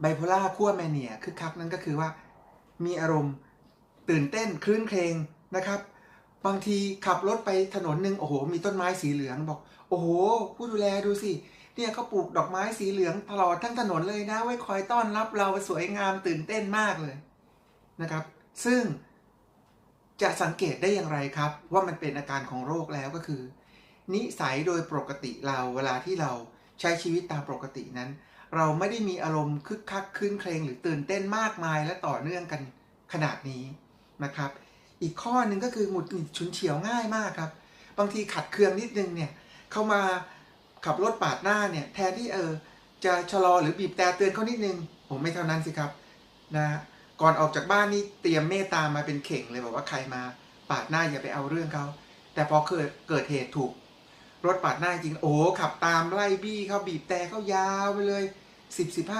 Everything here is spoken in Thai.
ไบโพล่าขั้วแมเนียคึกคักนั้นก็คือว่ามีอารมณ์ตื่นเต้นคลื่นเครงนะครับ บางทีขับรถไปถนนหนึ่งโอ้โห มีต้นไม้สีเหลืองบอก โอ้โห ผู้ดูแลดูสิเนี่ยเขาปลูกดอกไม้สีเหลืองตลอดทั้งถนนเลยนะ ไว้คอยต้อนรับเราสวยงามตื่นเต้นมากเลยนะครับ ซึ่งจะสังเกตได้อย่างไรครับ ว่ามันเป็นอาการของโรคแล้วก็คือ นิสัยโดยปกติเราเวลาที่เรา ใช้ชีวิตตามปกตินั้น เราไม่ได้มีอารมณ์คึกคักคลื่นเครงหรือตื่นเต้นมากมายและต่อเนื่องกันขนาดนี้นะครับ อีกข้อหนึ่งก็คือหงุดหงิดฉุนเฉียวง่ายมากครับ บางทีขัดเคืองนิดนึงเนี่ยเขามาขับรถปาดหน้าเนี่ยแทนที่เออจะชะลอหรือบีบแต่เตือนเขานิดนึงผมไม่เท่านั้นสิครับนะก่อนออกจากบ้านนี่เตรียมเมตตามาเป็นเข่งเลยบอกว่าใครมาปาดหน้าอย่าไปเอาเรื่องเขาแต่พอเกิดเกิดเหตุถูก รถปาดหน้าจริง โอ้ขับตามไล่บี้เขาบีบแต่เขายาวไปเลยสิบสิบห้า